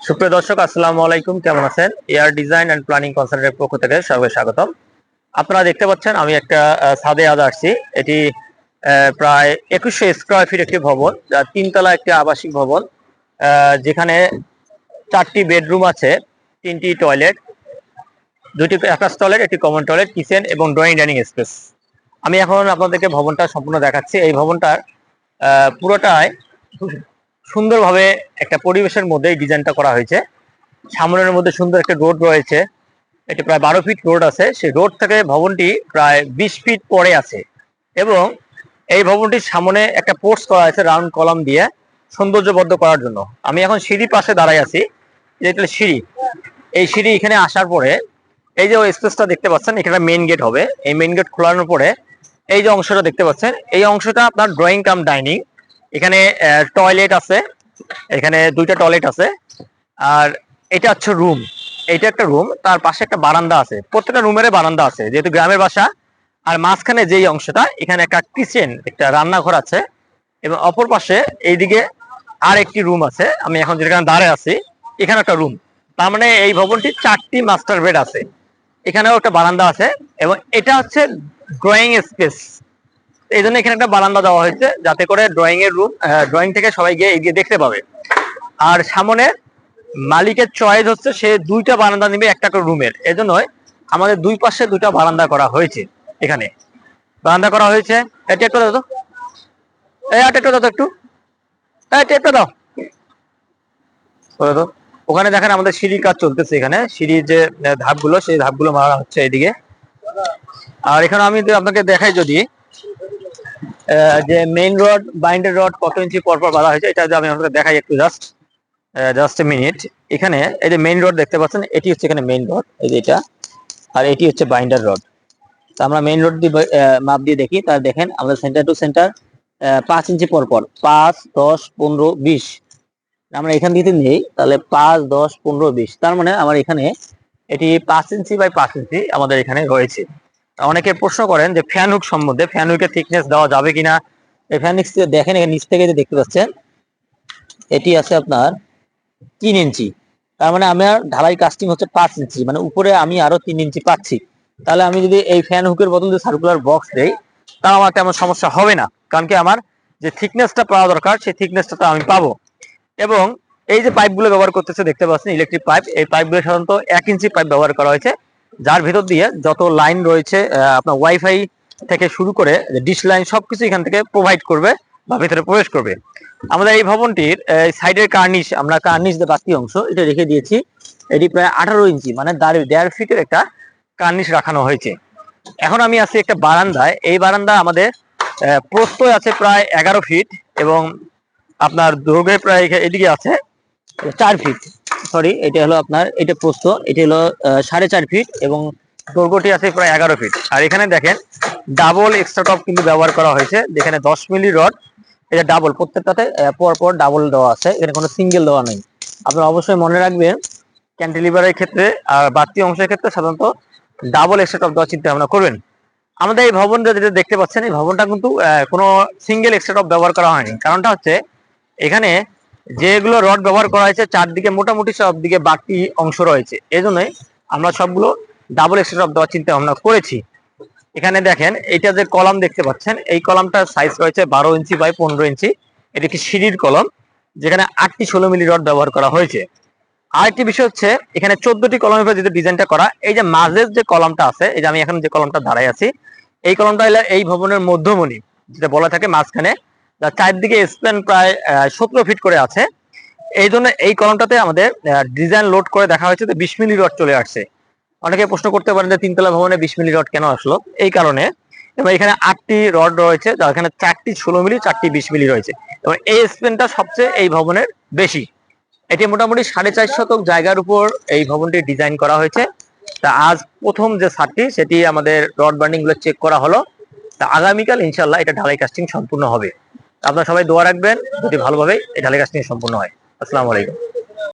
সুপ্রিয় দর্শক, আসসালামু আলাইকুম। কেমন আছেন? এয়ার ডিজাইন অ্যান্ড প্ল্যানিং কনসালটেন্টের পক্ষ থেকে সবাই স্বাগতম। আপনারা দেখতে পাচ্ছেন, আমি একটা সাদে আজ আসছি। এটি প্রায় একুশশো স্কোয়ার ফিট একটি ভবন, যা তিনতলা একটি আবাসিক ভবন যেখানে চারটি বেডরুম আছে, তিনটি টয়লেট দুটি অ্যাটাচ টয়লেট একটি কমন টয়লেট কিচেন এবং ড্রয়িং ডাইনিং স্পেস আমি এখন আপনাদেরকে ভবনটা সম্পূর্ণ দেখাচ্ছি। এই ভবনটার খুব সুন্দরভাবে একটা পরিবেশের মধ্যে এই ডিজাইনটা করা হয়েছে। সামনের মধ্যে সুন্দর একটা রোড রয়েছে। এটি প্রায় বারো ফিট রোড আছে। সেই রোড থেকে ভবনটি প্রায় বিশ ফিট পরে আছে। এবং এই ভবনটির সামনে একটা পোস্ট করা আছে রাউন্ড কলাম দিয়ে সৌন্দর্যবদ্ধ করার জন্য। আমি এখন সিঁড়ি পাশে দাঁড়াই আছি। যেটা সিঁড়ি। এই সিঁড়ি এখানে আসার পরে এই যে স্পেসটা দেখতে পাচ্ছেন, এখানে মেইন গেট হবে। এই মেইন গেট খোলানোর পরে এই যে অংশটা দেখতে পাচ্ছেন, এই অংশটা আপনার ড্রয়িং কাম ডাইনিং এখানে টয়লেট আছে। এখানে দুইটা টয়লেট আছে। আর এটা হচ্ছে রুম এটা একটা রুম তার পাশে একটা বারান্দা আছে। প্রত্যেকটা রুমের বারান্দা আছে, যেহেতু গ্রামের বাসা। আর মাঝখানে যেই অংশটা, এখানে একটা কিচেন একটা রান্নাঘর আছে। এবং অপর পাশে এইদিকে আর একটি রুম আছে। আমি এখন যেখানে দাঁড়িয়ে আছি এখানে একটা রুম তার মানে এই ভবনটি চারটি মাস্টার বেড আছে। এখানেও একটা বারান্দা আছে। এবং এটা হচ্ছে ড্রয়িং স্পেস এই জন্য এখানে একটা বারান্দা দেওয়া হয়েছে যাতে করে ড্রয়িং এর রুম ড্রয়িং থেকে সবাই গিয়ে এগিয়ে দেখতে পাবে। আর সামনে মালিকের চয়েস হচ্ছে সে দুইটা বারান্দা নিবে একটা করে রুমের এজন্যই আমাদের দুই পাশে দুইটা বারান্দা করা হয়েছে এখানে। বারান্দা করা হয়েছে। এটা একটু দাও তো। এই আট একটু দাও তো একটু। এই টেপটা দাও। দাও। ওখানে দেখেন আমাদের সিঁড়ির কাজ চলতেছে এখানে। সিঁড়ির যে ধাপগুলো, সেই ধাপগুলো মারা হচ্ছে এদিকে আর এখানে আমি আপনাকে দেখাই যদি যে মেইন রড বাইন্ডার রড কত ইঞ্চি পর পর বাঁধা হয়েছে, এটা আমি আপনাকে দেখাই একটু জাস্ট জাস্ট এ মিনিট এখানে এই যে মেইন রড দেখতে পাচ্ছেন, এটি হচ্ছে এখানে মেইন রড এই যে এটা, আর এটি হচ্ছে বাইন্ডার রড তো আমরা মেইন রড দিয়ে মাপ দিয়ে দেখি, তাহলে দেখেন আমাদের সেন্টার টু সেন্টার পাঁচ ইঞ্চি পর পর, পাঁচ, দশ, পনেরো, বিশ। আমরা এখান থেকে নেই, তাহলে পাঁচ, দশ, পনেরো, বিশ। তার মানে আমার এখানে এটি পাঁচ ইঞ্চি বাই পাঁচ ইঞ্চি আমাদের এখানে রয়েছে। অনেকে প্রশ্ন করেন যে ফ্যান হুক সম্বন্ধে ফ্যান হুকের থিকনেস দেওয়া যাবে কিনা? এই ফ্যান হুক দেখেন এখানে নিচ থেকে যে দেখতে পাচ্ছেন, এটি আছে আপনার তিন ইঞ্চি। তার মানে আমার ঢালাই কাস্টিং হচ্ছে পাঁচ ইঞ্চি মানে উপরে আমি আরও তিন ইঞ্চি পাচ্ছি। তাহলে আমি যদি এই ফ্যান হুকের বদল বদলে সার্কুলার বক্স দেই তাও আমার তেমন সমস্যা হবে না। কারণ কি আমার যে থিকনেসটা পাওয়া দরকার, সেই থিকনেসটা তো আমি পাবো। এবং এই যে পাইপগুলো ব্যবহার করতেছে, দেখতে পাচ্ছেন ইলেকট্রিক পাইপ এই পাইপগুলো সাধারণত এক ইঞ্চি পাইপ ব্যবহার করা হয়েছে। যার ভিতর দিয়ে যত লাইন রয়েছে আপনার ওয়াইফাই থেকে শুরু করে ডিশ লাইন সবকিছু এখান থেকে প্রোভাইড করবে বা ভিতরে প্রবেশ করবে। আমাদের এই ভবনটির সাইডের কার্নিশ আমরা কার্নিশ বাকি অংশ, এটা রেখে দিয়েছি। এটি প্রায় আঠারো ইঞ্চি মানে দেড় ফিটের একটা কার্নিশ রাখানো হয়েছে। এখন আমি আছি একটা বারান্দায়। এই বারান্দা আমাদের প্রস্থ আছে প্রায় এগারো ফিট এবং আপনার দৈর্ঘ্যে প্রায় এদিকে আছে চার ফিট সরি এটা হলো আপনার, এটা প্রস্থ, এটা হলো সাড়ে চার ফিট এবং দৈর্ঘ্যটি আছে প্রায় এগারো ফিট আর এখানে দেখেন ডাবল এক্সট্রা টপ কিন্তু ব্যবহার করা হয়েছে, যেখানে দশ মিলি রড এটা ডাবল প্রত্যেকটাতে পর পর ডাবল দেওয়া আছে, এখানে কোনো সিঙ্গেল দেওয়া নেই। আপনারা অবশ্যই মনে রাখবেন ক্যান্টিলিভারের ক্ষেত্রে আর বাড়তি অংশের ক্ষেত্রে সাধারণত ডাবল এক্সট্রা টপ দেওয়ার চিন্তা ভাবনা করবেন। আমাদের এই ভবনটা যেটা দেখতে পাচ্ছেন, এই ভবনটা কিন্তু কোনো সিঙ্গেল এক্সট্রা টপ ব্যবহার করা হয়নি। কারণটা হচ্ছে, এখানে যেগুলো রড ব্যবহার করা হয়েছে, চারদিকে মোটামুটি সব দিকে বাড়তি অংশ রয়েছে। এই জন্যই আমরা সবগুলো ডাবল এক্সট্রা টপ দেওয়ার চিন্তা ভাবনা করেছি। এখানে দেখেন, এইটা যে কলাম দেখতে পাচ্ছেন, এই কলামটার সাইজ রয়েছে বারো ইঞ্চি বাই পনেরো ইঞ্চি। এটি একটি সিঁড়ির কলম, যেখানে আটটি ষোলো মিলি রড ব্যবহার করা হয়েছে। আরেকটি বিষয় হচ্ছে, এখানে চোদ্দটি কলমের উপরে যেটা ডিজাইনটা করা, এই যে মাঝের যে কলমটা আছে, এই যে আমি এখন যে কলমটা দাঁড়াই আছি, এই কলমটা এই ভবনের মধ্যমণি, যেটা বলা থাকে মাঝখানে যার চারদিকে স্প্যান প্রায় সতেরো ফিট করে আছে। এই জন্য এই কলমটাতে আমাদের ডিজাইন লোড করে দেখা হয়েছে যে বিশ মিলি রড চলে আসছে। অনেকে প্রশ্ন করতে পারেন যে তিনতলা ভবনে বিশ মিলি রড কেন আসলো? এই কারণে এবং এখানে আটটি রড রয়েছে, যার এখানে চারটি ষোলো মিলি চারটি বিশ মিলি রয়েছে। এবং এই স্পেনটা সবচেয়ে এই ভবনের বেশি। এটি মোটামুটি সাড়ে চার শতক জায়গার উপর এই ভবনটি ডিজাইন করা হয়েছে। তা আজ প্রথম যে ছাদটি সেটি আমাদের রড বার্নিংগুলো চেক করা হলো। তা আগামীকাল ইনশাল্লাহ এটা ঢালাই কাস্টিং সম্পূর্ণ হবে। আপনারা সবাই দোয়া রাখবেন যদি ভালোভাবে এই ঢালে গাছ নিয়ে সম্পূর্ণ হয়। আসসালামু আলাইকুম।